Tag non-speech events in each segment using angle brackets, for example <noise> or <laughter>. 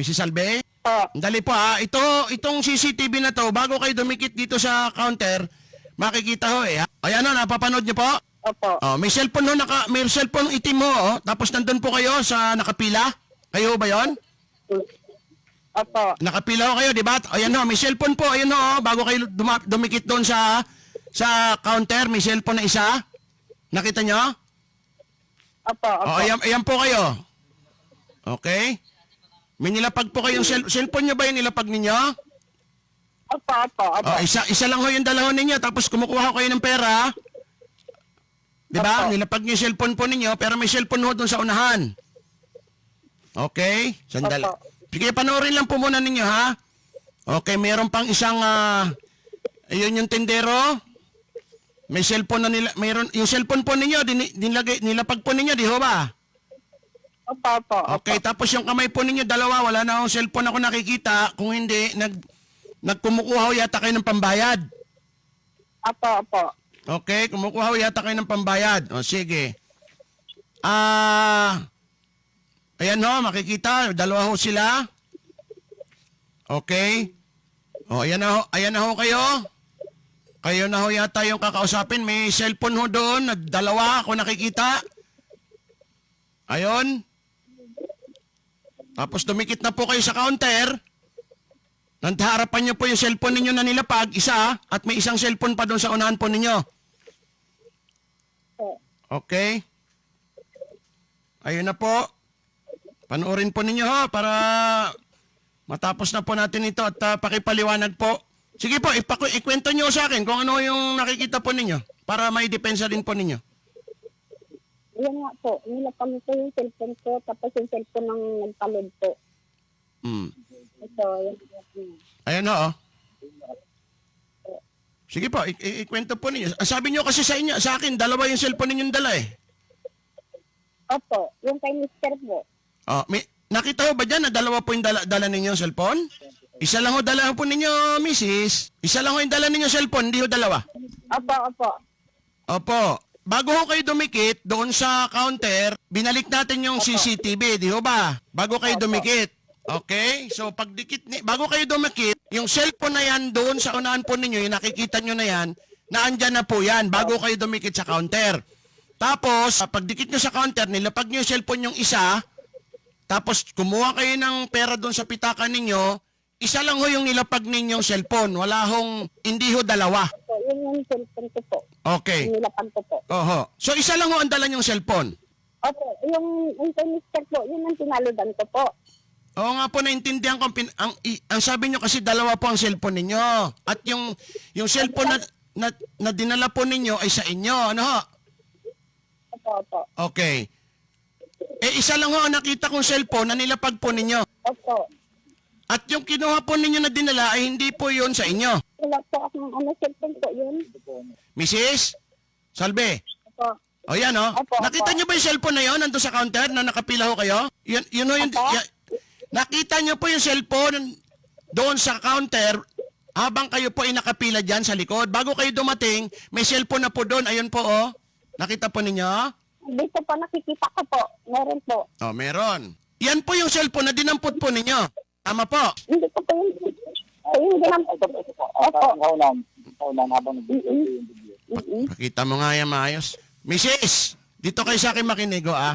Mrs. Salve? Po. Dali po ha. Ito, itong CCTV na to, bago kayo dumikit dito sa counter, makikita ho eh. ha? Ayan o, napapanood niyo po? Opo. Oh, may cellphone ho, naka, may cellphone itim ho, oh. tapos nandun po kayo sa nakapila. Kayo ba yon? Opo. Nakapila ho kayo, di ba? Ayan ho, may cellphone po, ayan ho, oh, bago kayo duma- dumikit doon sa sa counter, may cellphone na isa. Nakita nyo? Opo. Opo. Oh, ayan, ayan po kayo. Okay? May nilapag po kayong cell, cellphone nyo ba yung nilapag ninyo? Opo. Opo. Opo. Oh, isa, isa lang ho yung dalawang ninyo, tapos kumukuha ho kayo ng pera. Di ba? Opo. Nilapag niyo yung cellphone po ninyo, pero may cellphone ho doon sa unahan. Okay? Sandali. Opo. Sige, panoorin lang po muna ninyo, ha? Okay, meron pang isang, ah, ayun yung tendero. May cellphone na nila, mayroon, yung cellphone po ninyo, din, nilagay, nilapag po ninyo, di ho ba? Opo. Opo. Okay, tapos yung kamay po ninyo, dalawa, wala na akong cellphone ako nakikita. Kung hindi, nag, nagkumukuha ho yata kayo ng pambayad. Opo. Opo. Okay, kumukuha ho yata kayo ng pambayad. O, sige. Ah, ayan ho, makikita, dalawa ho sila. Okay. O, ayan na ho, ayan na ho kayo. Kayo na ho yata yung kakausapin. May cellphone ho doon, dalawa ako nakikita. Ayon. Tapos dumikit na po kayo sa counter. Nandharapan niyo po yung cellphone ninyo na nilapag, isa, at may isang cellphone pa doon sa unahan po ninyo. Okay? Ayun na po. Panoorin po ninyo ho para matapos na po natin ito at uh, pakipaliwanag po. Sige po, ipaku- ikwento nyo sa akin kung ano yung nakikita po ninyo para may depensa din po ninyo. Yan nga po. Nilapag ko yung cellphone ko, tapos yung cellphone ng nagpalod po. Hmm. Ito. Yan. yan. Ayan ho. oh. Sige po, i- i- ikwento po ninyo. Ah, Sabi nyo kasi sa inyo, sa akin, dalawa yung cellphone ninyong dala eh. Opo. Yung kay Mr. po. Oh, may, nakita ho ba dyan na dalawa po yung dala, dala ninyong cellphone? Isa lang ho dala po ninyo, misis. Isa lang ho yung dala ninyong cellphone, hindi ho dalawa. Opo. Opo. Opo. Bago ho kayo dumikit doon sa counter, binalik natin yung CCTV, di ho ba? Bago kayo dumikit. Okay? So pagdikit ni bago kayo dumikit, yung cellphone na yan doon sa unahan po ninyo, yung nakikita nyo na yan, na andyan na po yan bago kayo dumikit sa counter. Tapos, pagdikit nyo sa counter, nilapag nyo yung cellphone yung isa, tapos kumuha kayo ng pera doon sa pitaka ninyo, isa lang ho yung nilapag ninyong cellphone. Wala hong, hindi ho dalawa. Yun yung cellphone ko po. Okay. Yung nilapag ko po. Oho. So isa lang ho ang dala niyong cellphone. Opo. Yung, yung kay Mr. po, yun ang tinalodan ko po. Oo nga po, naintindihan ko. ang Pin, ang, i- ang sabi niyo kasi dalawa po ang cellphone ninyo. At yung, yung cellphone na, na, na dinala po ninyo ay sa inyo. Ano ho? Opo. Opo. Okay. Eh, isa lang ho ang nakita kong cellphone na nilapag po ninyo. Opo. At yung kinuha po ninyo na dinala ay hindi po yon sa inyo. Wala po akong ano cellphone po yun. Mrs. Salve. Opo. O yan o. Opo, Nakita opo. niyo ba yung cellphone na yon nandun sa counter na nakapila ho kayo? Yun, yun ho yung... Opo. ya- nakita niyo po yung cellphone doon sa counter habang kayo po ay nakapila dyan sa likod. Bago kayo dumating, may cellphone na po doon. Ayun po oh. Nakita po ninyo? Dito po nakikita ko po. Meron po. Oh, meron. Yan po yung cellphone na dinampot po ninyo. Tama po. Hindi ko po yun. Ay, hindi naman po. Opo. Mm-mm. Pakita mo nga yan maayos. Mrs. Dito kayo sa akin makinigo ah.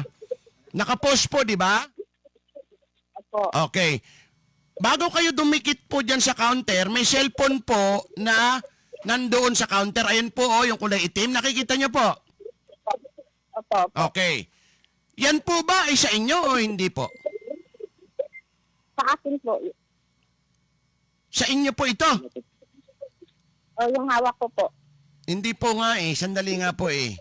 Nakapost po, di ba? Opo. Okay. Bago kayo dumikit po dyan sa counter, may cellphone po na nandoon sa counter. Ayun po, oh, yung kulay itim. Nakikita nyo po. Opo. Okay. Yan po ba ay sa inyo o hindi po? Sa akin po. Sa inyo po ito. O yung hawak ko po. Hindi po nga eh. Sandali nga po eh.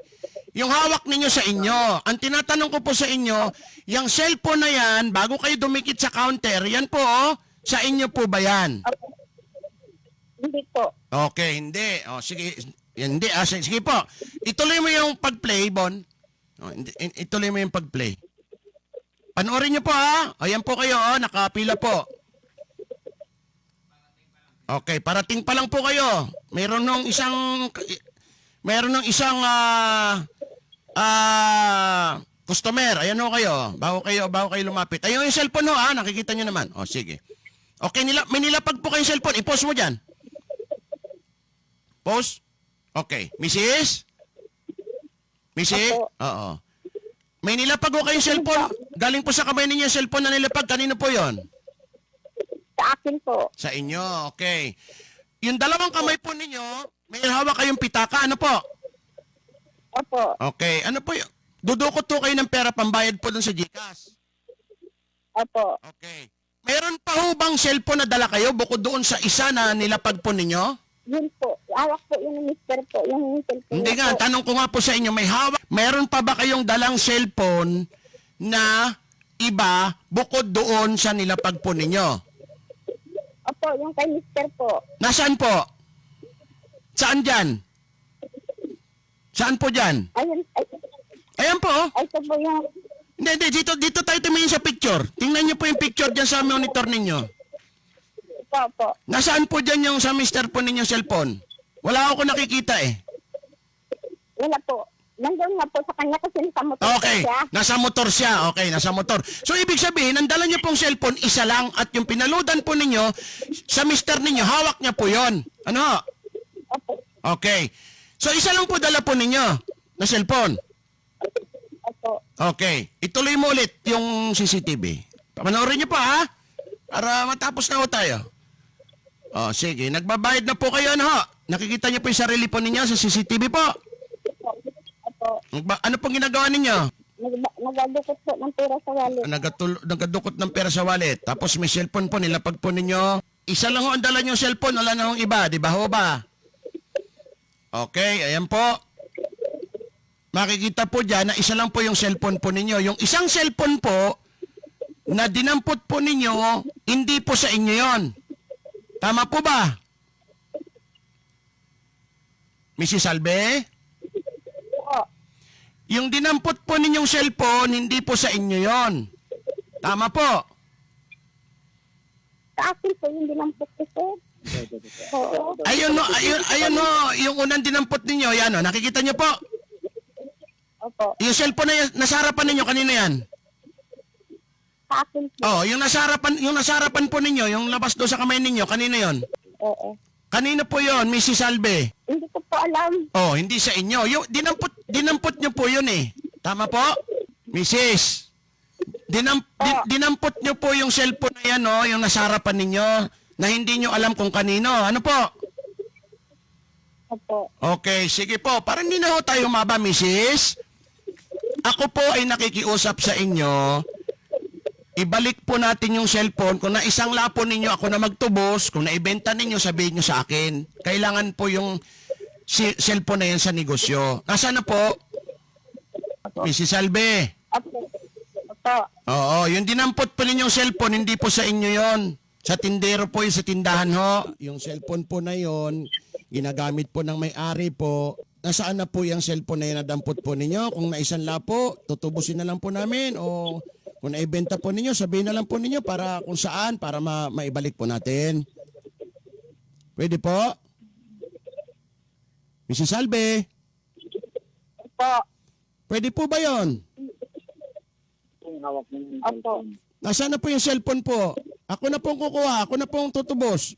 Yung hawak ninyo sa inyo. Ang tinatanong ko po sa inyo, yung cellphone na yan, bago kayo dumikit sa counter, yan po, oh, sa inyo po ba yan? Opo. Hindi po. Okay, hindi. O, sige. Hindi, ah, sige, sige po. Ituloy mo yung pag-play, Bon. O, hindi, i- ituloy mo yung pag-play. Panoorin niyo po, ha? Ayan po kayo, oh, nakapila po. Okay, parating pa lang po kayo. Meron nung isang... Meron nung isang... ah ah Customer, ayan ho kayo. Bago kayo, bago kayo lumapit. Ayun yung cellphone ho, ah. Nakikita nyo naman. O, sige. Okay, nila, may nilapag po kayong cellphone. I-post mo dyan. Post? Okay. Mrs.? Mrs.? Opo. Oo. May nilapag ho kayong cellphone. Galing po sa kamay ninyo yung cellphone na nilapag. Kanino po yon? Sa akin po. Sa inyo. Okay. Yung dalawang kamay po ninyo, may hawak kayong pitaka. Ano po? Opo. Okay. Ano po yun? Dudukot po kayo ng pera pambayad po dun sa GCash. Opo. Okay. Meron pa ho bang cellphone na dala kayo bukod doon sa isa na nilapag po ninyo? Yun po. Hawak po yun ng mister po. Yung cellphone Hindi niya nga, po. tanong ko nga po sa inyo, may hawak, meron pa ba kayong dalang cellphone na iba bukod doon sa nilapag po ninyo? Opo, yung kay mister po. Nasaan po? Saan dyan? Saan po dyan? Ayun, ay, Ayan po. oh. ay, ito po yung, Hindi, hindi. Dito, dito tayo tumingin sa picture. Tingnan niyo po yung picture dyan sa monitor ninyo. po, po. Nasaan po dyan yung sa mister po ninyo cellphone? Wala ako nakikita eh. Wala po. Nandun nga po sa kanya kasi nasa motor Okay, siya. nasa motor siya. Okay, nasa motor. So, ibig sabihin, ang dala niyo pong cellphone, isa lang. At yung pinaludan po ninyo, sa mister ninyo, hawak niya po yon. Ano? ho? Opo. Okay. So, isa lang po dala po ninyo na cellphone. Opo. Okay. Ituloy mo ulit yung CCTV. Panoorin niyo pa, ha? Para matapos na ho tayo. Oh, sige. Nagbabayad na po kayo, ano ho? Nakikita niyo po yung sarili po ninyo sa CCTV po. Nagba- ano pong ginagawa ninyo? Nag- Nagdadukot po ng pera sa wallet. Nagatul- nagadukot ng pera sa wallet. Tapos may cellphone po, nilapag po ninyo. Isa lang ho ang dala nyo cellphone, wala na hong iba. Di ba ho ba? Okay, ayan po. Makikita po dyan na isa lang po yung cellphone po ninyo. Yung isang cellphone po na dinampot po ninyo, hindi po sa inyo yon. Tama po ba? Mrs. Albe? Yung dinampot po ninyong cellphone, hindi po sa inyo yon. Tama po. Sa akin po yung dinampot ko, sir. Oo. Ayun no, ayun, ayun no, yung unang dinampot ninyo, yan no, nakikita nyo po. Opo. Yung cellphone na yan, nasa harapan ninyo, kanina yan. Sa akin po. Oh, yung nasa harapan, yung nasa harapan po ninyo, yung labas do sa kamay ninyo, kanina yon. Oo. Kanina po yon, Mrs. Albe. Hindi ko po alam. Oh, hindi sa inyo. Yung dinampot, dinampot yun eh. Tama po? Mrs. Dinam, din- dinampot nyo po yung cellphone na yan, no, yung nasa harapan ninyo, na hindi nyo alam kung kanino. Ano po? Opo. Okay, sige po. Para hindi na ho tayo maba, Mrs. Ako po ay nakikiusap sa inyo. Ibalik po natin yung cellphone. Kung na isang lapo ninyo, ako na magtubos. Kung naibenta ninyo, sabihin nyo sa akin. Kailangan po yung si- cellphone na yan sa negosyo. Nasaan na po? Mrs. Albe. Opo. Opo. Oo, yung dinampot po ninyong cellphone, hindi po sa inyo yon. Sa tindero po yung sa tindahan ho. Yung cellphone po na yon, ginagamit po ng may-ari po. Nasaan na po yung cellphone na yan na dampot po ninyo? Kung naisanla po, tutubusin na lang po namin o kung naibenta po ninyo, sabihin na lang po ninyo para kung saan, para ma- maibalik po natin. Pwede po? Mrs. Salve, Opo. Pwede po ba yon? Opo. Nasaan na po yung cellphone po? Ako na pong kukuha. Ako na pong tutubos.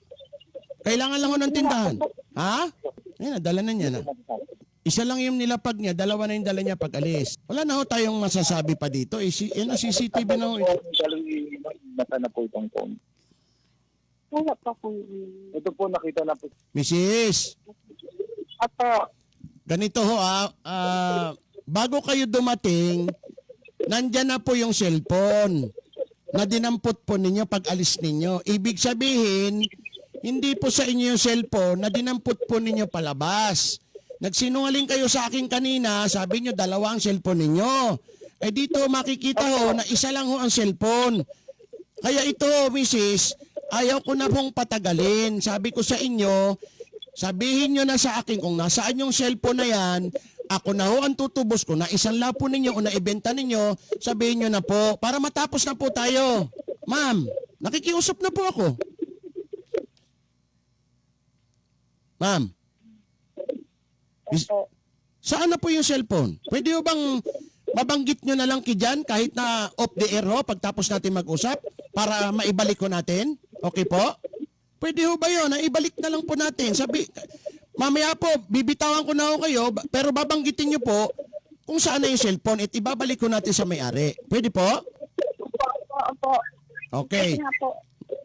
Kailangan lang ho ng tindahan. Ha? Ayun, nadala na niya na. Isa lang yung nilapag niya, dalawa na yung dala niya pag alis. Wala na ho tayong masasabi pa dito. Eh, si, yan ang CCTV na ho. Bata na po itong phone. Wala po akong... Ito po nakita na po. Mrs. Opo. Ganito ho ah, ah, bago kayo dumating, nandyan na po yung cellphone na dinampot po ninyo pag alis ninyo. Ibig sabihin, hindi po sa inyo yung cellphone na dinampot po ninyo palabas. Nagsinungaling kayo sa akin kanina, sabi nyo dalawa ang cellphone ninyo. Eh dito makikita ho na isa lang ho ang cellphone. Kaya ito, Mrs., ayaw ko na pong patagalin. Sabi ko sa inyo, sabihin nyo na sa akin kung nasaan yung cellphone na yan, ako na ho ang tutubos ko na isang lapo ninyo o na ibenta ninyo, sabihin nyo na po, para matapos na po tayo. Ma'am, nakikiusap na po ako. Ma'am, Opo. saan na po yung cellphone? Pwede ho bang mabanggit nyo na lang kidyan kahit na off the air ho pagtapos natin mag-usap para maibalik ko natin? Okay po? Pwede ho ba yun? Naibalik na lang po natin. Sabi, mamaya po, bibitawan ko na ho kayo, pero babanggitin nyo po kung saan na yung cellphone at ibabalik ko natin sa may-ari. Pwede po? Opo. Okay. Nga po.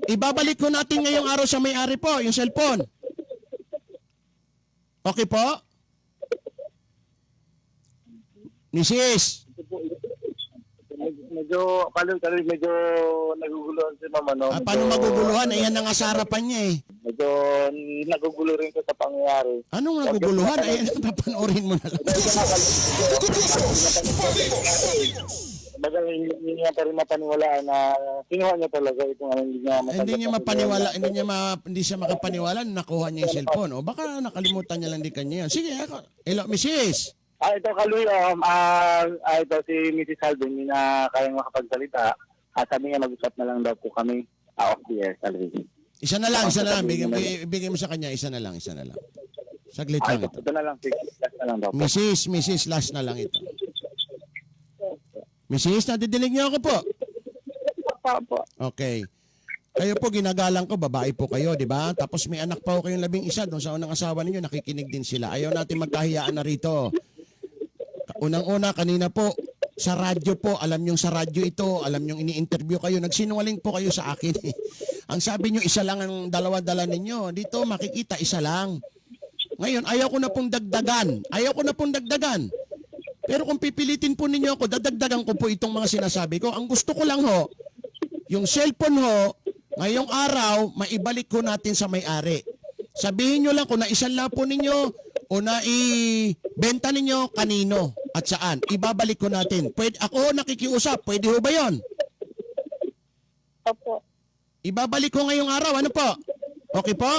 Ibabalik ko natin ngayong araw sa may-ari po, yung cellphone. Okay po? Mrs. Medyo, kaloy, medyo naguguluhan si mama, no? Ah, paano maguguluhan? Ayan ang sa harapan niya eh. Medyo nagugulo rin ko sa pangyayari. Anong naguguluhan? Ayan, <laughs> papanoorin mo na lang. Baga, hindi niya pa rin mapaniwalaan na kinuha niya talaga itong ano, hindi niya matanggap hindi niya mapaniwala, hindi niya ma, hindi siya makapaniwala na nakuha niya yung cellphone. O baka nakalimutan niya lang di kanya yan. Sige, ako. Hello, Mrs. Ah, ito Kaloy, um, ah, ah, ito si Mrs. Alvin, hindi na kayang makapagsalita. Ah, sabi niya mag-usap na lang daw po kami ah, off the air, Kaloy. Isa na lang, isa na lang. Bigyan, bigyan, mo sa kanya, isa na lang, isa na lang. Saglit lang ito, ito. ito na lang, six, last na lang daw po. Mrs. Mrs. Last na lang ito. Mrs. Nadidinig niyo ako po? Opo. Okay. Kayo po ginagalang ko, babae po kayo, di ba? Tapos may anak pa po kayong labing isa, doon sa unang asawa ninyo, nakikinig din sila. Ayaw natin magkahiyaan na rito. Unang-una, kanina po, sa radyo po, alam nyo sa radyo ito, alam nyo ini-interview kayo, nagsinungaling po kayo sa akin. <laughs> ang sabi nyo, isa lang ang dalawa-dala ninyo. Dito, makikita, isa lang. Ngayon, ayaw ko na pong dagdagan. Ayaw ko na pong dagdagan. Pero kung pipilitin po ninyo ako, dadagdagan ko po itong mga sinasabi ko. Ang gusto ko lang ho, yung cellphone ho, ngayong araw, maibalik ko natin sa may-ari. Sabihin nyo lang kung naisala po ninyo o naibenta ninyo kanino at saan. Ibabalik ko natin. Pwede, ako nakikiusap, pwede ho ba yon? Opo, Ibabalik ko ngayong araw. Ano po? Okay po?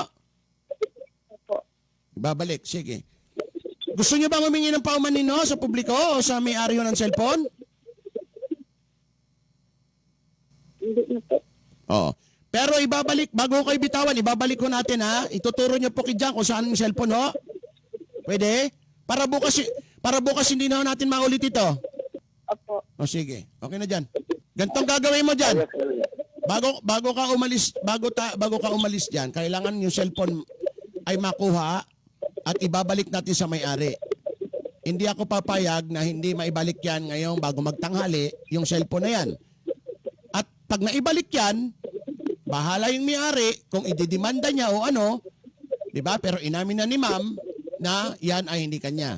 opo. Ibabalik. Sige. Gusto nyo bang humingi ng paumanin ho sa publiko o sa may-ari ng cellphone? Hindi na po. Oo. Pero ibabalik, bago kayo bitawan, ibabalik ko natin ha. Ituturo nyo po kay Jan kung saan yung cellphone ho. Pwede? Para bukas, para bukas hindi na natin maulit ito. Opo. O sige, okay na dyan. Gantong gagawin mo dyan. Bago, bago ka umalis, bago, ta, bago ka umalis dyan, kailangan yung cellphone ay makuha at ibabalik natin sa may-ari. Hindi ako papayag na hindi maibalik yan ngayong bago magtanghali, yung cellphone na yan. At pag naibalik yan, bahala yung may-ari kung ididimanda niya o ano, di ba? Pero inamin na ni ma'am na yan ay hindi kanya.